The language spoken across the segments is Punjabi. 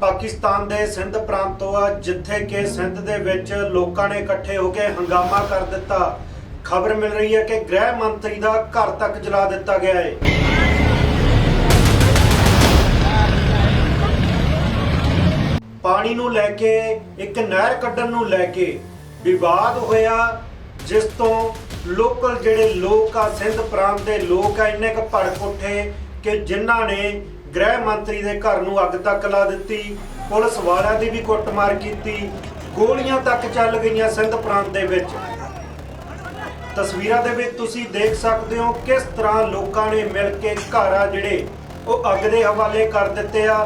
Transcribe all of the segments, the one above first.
ਪਾਕਿਸਤਾਨ ਦੇ ਸਿੰਧ ਪ੍ਰਾਂਤ ਤੋਂ ਆ, ਜਿੱਥੇ ਕਿ ਸਿੰਧ ਦੇ ਵਿੱਚ ਲੋਕਾਂ ਨੇ ਇਕੱਠੇ ਹੋ ਕੇ ਹੰਗਾਮਾ ਕਰ ਦਿੱਤਾ। ਖਬਰ ਮਿਲ ਰਹੀ ਹੈ ਕਿ ਗ੍ਰਹਿ ਮੰਤਰੀ ਦਾ ਘਰ ਤੱਕ ਜਲਾ ਦਿੱਤਾ ਗਿਆ ਹੈ ਪਾਣੀ ਨੂੰ ਲੈ ਕੇ, ਇੱਕ ਨਹਿਰ ਕੱਢਣ ਨੂੰ ਲੈ ਕੇ ਵਿਵਾਦ ਹੋਇਆ, ਜਿਸ ਤੋਂ ਲੋਕਲ ਜਿਹੜੇ ਲੋਕ ਆ, ਸਿੰਧ ਪ੍ਰਾਂਤ ਦੇ ਲੋਕ ਆ, ਇੰਨੇ ਕੁ ਭੜਕ ਉੱਠੇ ਕਿ ਜਿਨ੍ਹਾਂ ਨੇ ਗ੍ਰਹਿ ਮੰਤਰੀ ਦੇ ਘਰ ਨੂੰ ਅੱਗ ਤੱਕ ਲਾ ਦਿੱਤੀ, ਪੁਲਿਸ ਵਾਲਿਆਂ ਦੀ ਵੀ ਕੁੱਟਮਾਰ ਕੀਤੀ, ਗੋਲੀਆਂ ਤੱਕ ਚੱਲ ਗਈਆਂ ਸਿੰਧ ਪ੍ਰਾਂਤ ਦੇ ਵਿੱਚ। ਤਸਵੀਰਾਂ ਦੇ ਵਿੱਚ ਤੁਸੀਂ ਦੇਖ ਸਕਦੇ ਹੋ ਕਿਸ ਤਰ੍ਹਾਂ ਲੋਕਾਂ ਨੇ ਮਿਲ ਕੇ ਘਰ ਆ ਜਿਹੜੇ, ਉਹ ਅੱਗ ਦੇ ਹਵਾਲੇ ਕਰ ਦਿੱਤੇ ਆ।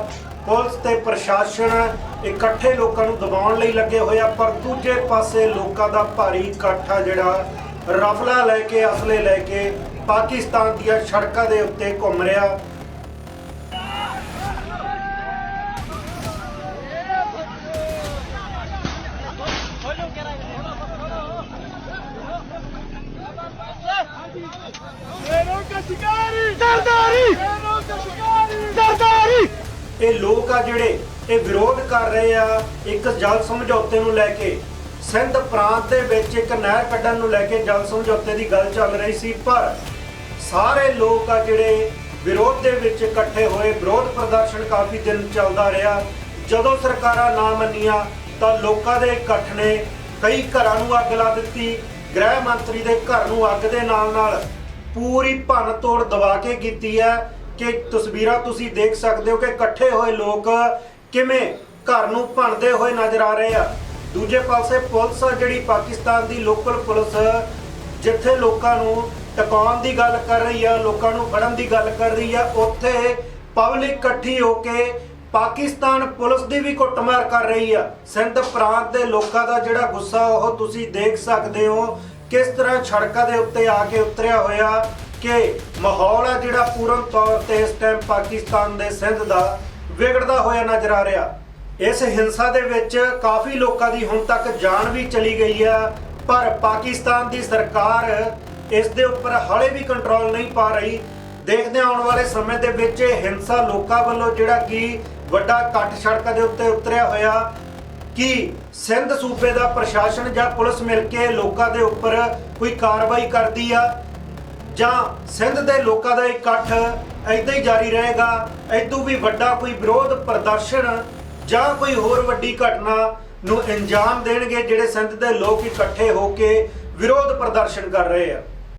ਪੁਲਿਸ ਤੇ ਪ੍ਰਸ਼ਾਸਨ ਇਕੱਠੇ ਲੋਕਾਂ ਨੂੰ ਦਬਾਉਣ ਲਈ ਲੱਗੇ ਹੋਏ ਆ, ਪਰ ਦੂਜੇ ਪਾਸੇ ਲੋਕਾਂ ਦਾ ਭਾਰੀ ਇਕੱਠ ਆ ਜਿਹੜਾ, ਰਫਲਾ ਲੈ ਕੇ, ਅਸਲੇ ਲੈ ਕੇ ਪਾਕਿਸਤਾਨ ਦੀਆਂ ਸੜਕਾਂ ਦੇ ਉੱਤੇ ਘੁੰਮ ਰਿਹਾ। ਇਹ ਲੋਕ ਆ ਜਿਹੜੇ ਇਹ ਵਿਰੋਧ ਕਰ ਰਹੇ ਆ, ਇੱਕ ਜਲ ਸਮਝੌਤੇ ਨੂੰ ਲੈ ਕੇ। ਸਿੰਧ ਪ੍ਰਾਂਤ ਦੇ ਵਿੱਚ ਇੱਕ ਨਹਿਰ ਕੱਢਣ ਨੂੰ ਲੈ ਕੇ ਜਲ ਸਮਝੌਤੇ ਦੀ ਗੱਲ ਚੱਲ ਰਹੀ ਸੀ, ਪਰ ਸਾਰੇ ਲੋਕ ਆ ਜਿਹੜੇ ਵਿਰੋਧ ਦੇ ਵਿੱਚ ਇਕੱਠੇ ਹੋਏ, ਵਿਰੋਧ ਪ੍ਰਦਰਸ਼ਨ ਕਾਫੀ ਦਿਨ ਚੱਲਦਾ ਰਿਹਾ। ਜਦੋਂ ਸਰਕਾਰਾਂ ਨਾ ਮੰਨੀਆਂ, ਤਾਂ ਲੋਕਾਂ ਦੇ ਇਕੱਠ ਨੇ ਕਈ ਘਰਾਂ ਨੂੰ ਅੱਗ ਲਾ ਦਿੱਤੀ। ਗ੍ਰਹਿ ਮੰਤਰੀ ਦੇ ਘਰ ਨੂੰ ਅੱਗ ਦੇ ਨਾਲ ਨਾਲ ਪੂਰੀ ਭੰਨ ਤੋੜ ਦਬਾ ਕੇ ਕੀਤੀ ਹੈ। ਕਿ ਤਸਵੀਰਾਂ ਤੁਸੀਂ ਦੇਖ ਸਕਦੇ ਹੋ ਕਿ ਇਕੱਠੇ ਹੋਏ ਲੋਕ ਕਿਵੇਂ ਘਰ ਨੂੰ ਭੰਨਦੇ ਹੋਏ ਨਜ਼ਰ ਆ ਰਹੇ ਆ। ਦੂਜੇ ਪਾਸੇ ਪੁਲਿਸ ਆ ਜਿਹੜੀ ਪਾਕਿਸਤਾਨ ਦੀ ਲੋਕਲ ਪੁਲਿਸ, ਜਿੱਥੇ ਲੋਕਾਂ ਨੂੰ ਟਿਕਾਉਣ ਦੀ ਗੱਲ ਕਰ ਰਹੀ ਆ, ਲੋਕਾਂ ਨੂੰ ਫੜਨ ਦੀ ਗੱਲ ਕਰ ਰਹੀ ਆ, ਉੱਥੇ ਪਬਲਿਕ ਇਕੱਠੀ ਹੋ ਕੇ ਪਾਕਿਸਤਾਨ ਪੁਲਿਸ ਦੀ ਵੀ ਕੁੱਟਮਾਰ ਕਰ ਰਹੀ ਆ। ਸਿੰਧ ਪ੍ਰਾਂਤ ਦੇ ਲੋਕਾਂ ਦਾ ਜਿਹੜਾ ਗੁੱਸਾ, ਉਹ ਤੁਸੀਂ ਦੇਖ ਸਕਦੇ ਹੋ ਕਿਸ ਤਰ੍ਹਾਂ ਸੜਕਾਂ ਦੇ ਉੱਤੇ ਆ ਕੇ ਉਤਰਿਆ ਹੋਇਆ। ਕਿ ਮਾਹੌਲ ਆ ਜਿਹੜਾ ਪੂਰਨ ਤੌਰ ਤੇ ਇਸ ਟਾਈਮ ਪਾਕਿਸਤਾਨ ਦੇ ਸਿੰਧ ਦਾ ਵਿਗੜਦਾ ਹੋਇਆ ਨਜ਼ਰ ਆ ਰਿਹਾ। ਇਸ ਹਿੰਸਾ ਦੇ ਵਿੱਚ ਕਾਫੀ ਲੋਕਾਂ ਦੀ ਹੁਣ ਤੱਕ ਜਾਨ ਵੀ ਚਲੀ ਗਈ ਆ ਪਰ ਪਾਕਿਸਤਾਨ ਦੀ ਸਰਕਾਰ ਇਸ ਦੇ ਉੱਪਰ ਹਾਲੇ ਵੀ ਕੰਟਰੋਲ ਨਹੀਂ ਪਾ ਰਹੀ। ਦੇਖਦੇ ਆਉਣ ਵਾਲੇ ਸਮੇਂ ਦੇ ਵਿੱਚ ਇਹ ਹਿੰਸਾ ਲੋਕਾਂ ਵੱਲੋਂ ਜਿਹੜਾ ਕਿ ਵੱਡਾ ਇਕੱਠ ਸੜਕਾਂ ਦੇ ਉੱਤੇ ਉਤਰਿਆ ਹੋਇਆ, ਕਿ ਸਿੰਧ ਸੂਬੇ ਦਾ ਪ੍ਰਸ਼ਾਸਨ ਜਾਂ ਪੁਲਿਸ ਮਿਲ ਕੇ ਲੋਕਾਂ ਦੇ ਉੱਪਰ ਕੋਈ ਕਾਰਵਾਈ ਕਰਦੀ ਆ? ਜਾਂ ਸਿੰਧ ਦੇ ਲੋਕਾਂ ਦਾ ਇਕੱਠ ਏਦਾਂ ਹੀ ਜਾਰੀ ਰਹੇਗਾ ਐਦੋਂ ਵੀ ਵੱਡਾ ਕੋਈ ਵਿਰੋਧ, ਪ੍ਰਦਰਸ਼ਨ ਜਾਂ ਕੋਈ ਹੋਰ ਵੱਡੀ ਘਟਨਾ ਨੂੰ ਅੰਜਾਮ ਦੇਣਗੇ ਜਿਹੜੇ ਸਿੰਧ ਦੇ ਲੋਕ ਇਕੱਠੇ ਹੋ ਕੇ ਵਿਰੋਧ ਪ੍ਰਦਰਸ਼ਨ ਕਰ ਰਹੇ ਆ।